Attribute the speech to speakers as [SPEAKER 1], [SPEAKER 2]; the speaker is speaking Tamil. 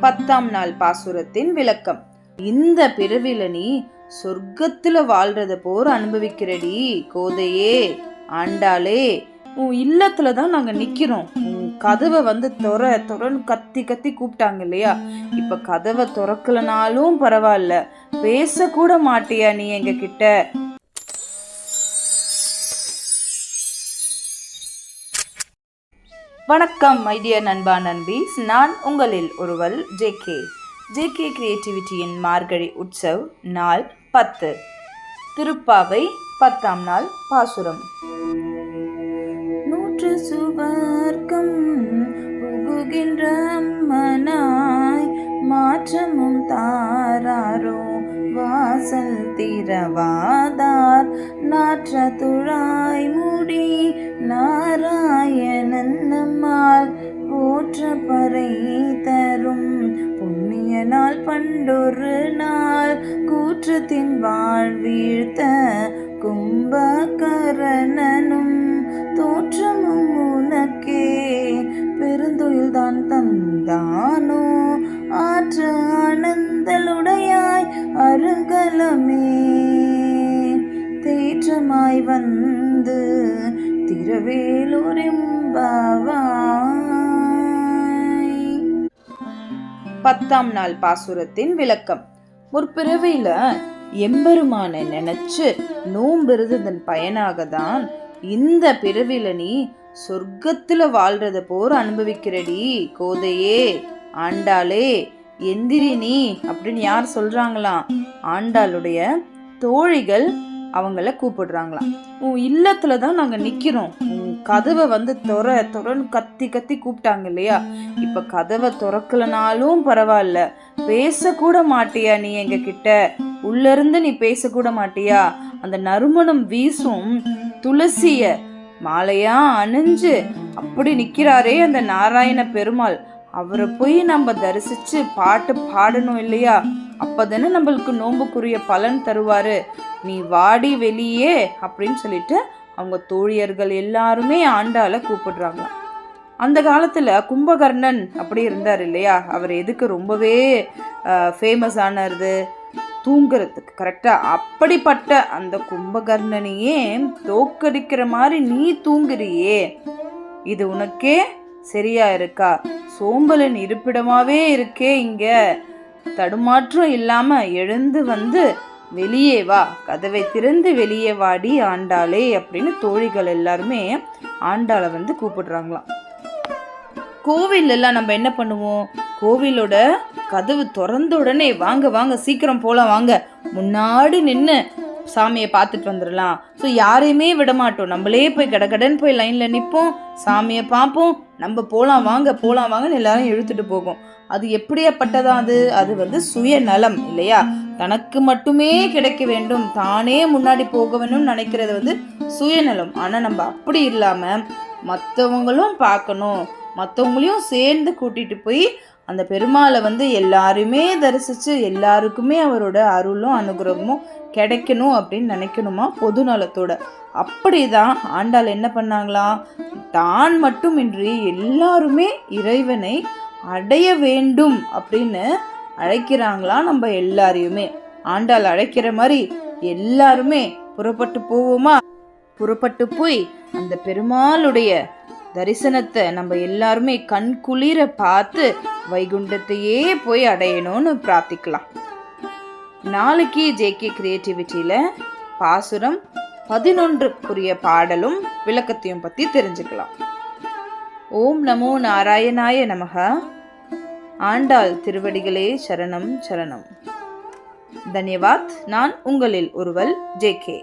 [SPEAKER 1] பத்தாம் நாள் பாசுரத்தின் விளக்கம். இந்த பிறவில நீ சொர்க்கத்துல வாழ்றத போர் அனுபவிக்கிறடி கோதையே ஆண்டாளே. உன் இல்லத்துல தான் நாங்க நிக்கிறோம். உன் கதவை வந்து துற தொறன்னு கத்தி கத்தி கூப்பிட்டாங்க இல்லையா? இப்ப கதவை திறக்கலனாலும் பரவாயில்ல. பேசக்கூட மாட்டியா நீ எங்க கிட்ட வணக்கம் மைடிய நண்பா நண்பீஸ். நான் உங்களில் ஒருவல் ஜேகே ஜேகே கிரியேட்டிவிட்டியின் மார்கழி உற்சவ் நாள் பத்து. திருப்பாவை பத்தாம் நாள் பாசுரம். நூற்று சுவர்க்கம் புகுகின்ற மனாய் மாற்றமும் தான் வாசல் திறவாதார். நாற்ற துழாய் முடி நாராயணன் நம்மால் போற்ற பறை தரும். புண்ணிய நாள் பண்டொரு நாள் கூற்றத்தின் வாழ்வீழ்த்த கும்பகரணனும் தோற்றமும் உனக்கே. பெருந்துயில்தான் தந்தானோ? ஆற்று ஆனந்தலுடையாய் அருங்கலமே தேற்றமாய் வந்து திருவேலூரிம்பாவாய். பத்தாம் நாள் பாசுரத்தின் விளக்கம். ஒரு பிறவியில எம்பெருமானை நினைச்சு நோம்பிருந்ததன் பயனாக தான் இந்த பிறவில நீ சொர்க்கத்துல வாழ்றத போர் அனுபவிக்கிறடி கோதையே ஆண்டாளே. எந்திரி நீ அப்படின்னு யார் சொல்றாங்களாம்? ஆண்டாளுடைய தோழிகள் அவங்கள கூப்பிடுறாங்களாம். உன் இல்லத்துல தான் நாங்க நிக்கிறோம். உன் கதவை வந்து துற துறன்னு கத்தி கத்தி கூப்பிட்டாங்க இல்லையா? இப்ப கதவை திறக்கலனாலும் பரவாயில்ல. பேசக்கூட மாட்டியா நீ எங்க கிட்ட உள்ள இருந்து நீ பேசக்கூட மாட்டியா? அந்த நறுமணம் வீசும் துளசிய மாலையா அணிஞ்சு அப்படி நிக்கிறாரே அந்த நாராயண பெருமாள். அவரை போய் நம்ம தரிசிச்சு பாட்டு பாடணும் இல்லையா? அப்பதானே நம்மளுக்கு நோம்புக்குரிய பலன் தருவாரு. நீ வாடி வெளியே அப்படின்னு சொல்லிட்டு அவங்க தோழியர்கள் எல்லாருமே ஆண்டால கூப்பிடுறாங்க. அந்த காலத்துல கும்பகர்ணன் அப்படி இருந்தார் இல்லையா? அவர் எதுக்கு ரொம்பவே ஃபேமஸ் ஆனது? தூங்குறதுக்கு கரெக்டாக அப்படிப்பட்ட அந்த கும்பகர்ணனையே தோக்கடிக்கிற மாதிரி நீ தூங்குறியே. இது உனக்கே சரியா இருக்கா? சோம்பலின் இருப்பிடமாவே இருக்கே இங்க. தடுமாற்றம் இல்லாம எழுந்து வந்து வெளியே வா. கதவை திறந்து வெளியே வாடி ஆண்டாளே அப்படின்னு தோழிகள் எல்லாருமே ஆண்டாளை வந்து கூப்பிடுறாங்களாம். கோவில் எல்லாம் நம்ம என்ன பண்ணுவோம்? கோவிலோட கதவு திறந்த உடனே வாங்க வாங்க சீக்கிரம் போலாம் வாங்க. முன்னாடி நின்று சாமியை பார்த்துட்டு வந்துடலாம். ஸோ யாரையுமே விடமாட்டோம். நம்மளே போய் கடகடன்னு போய் லைனில் நிற்போம் சாமியை பார்ப்போம். நம்ம போகலாம் வாங்க போகலாம் வாங்கன்னு எல்லாரும் இழுத்துட்டு போகும். அது எப்படியாப்பட்டதா அது? அது வந்து சுயநலம் இல்லையா? தனக்கு மட்டுமே கிடைக்க வேண்டும். தானே முன்னாடி போக வேணும்னு நினைக்கிறது வந்து சுயநலம். ஆனால் நம்ம அப்படி இல்லாமல் மற்றவங்களும் பார்க்கணும். மற்றவங்களையும் சேர்ந்து கூட்டிகிட்டு போய் அந்த பெருமாளை வந்து எல்லாருமே தரிசித்து எல்லாருக்குமே அவரோட அருளும் அனுகிரகமும் கிடைக்கணும் அப்படின்னு நினைக்கணுமா? பொது நலத்தோட. அப்படி தான் ஆண்டாள் என்ன பண்ணாங்களாம் தான் மட்டுமின்றி எல்லாருமே இறைவனை அடைய வேண்டும் அப்படின்னு அழைக்கிறாங்களாம் நம்ம எல்லாரையுமே. ஆண்டாள் அழைக்கிற மாதிரி எல்லாருமே புறப்பட்டு போவோமா? புறப்பட்டு போய் அந்த பெருமாளுடைய தரிசனத்தை நம்ம எல்லாருமே கண் குளிர பார்த்து வைகுண்டத்தையே போய் அடையணும்னு பிரார்த்திக்கலாம். நாளைக்கு ஜேகே கிரியேட்டிவிட்டியில் பாசுரம் பதினொன்றுக்குரிய பாடலும் விளக்கத்தையும் பற்றி தெரிஞ்சுக்கலாம். ஓம் நமோ நாராயணாய நமக. ஆண்டாள் திருவடிகளே சரணம் சரணம். தன்யவாத். நான் உங்களில் ஒருவல் ஜேகே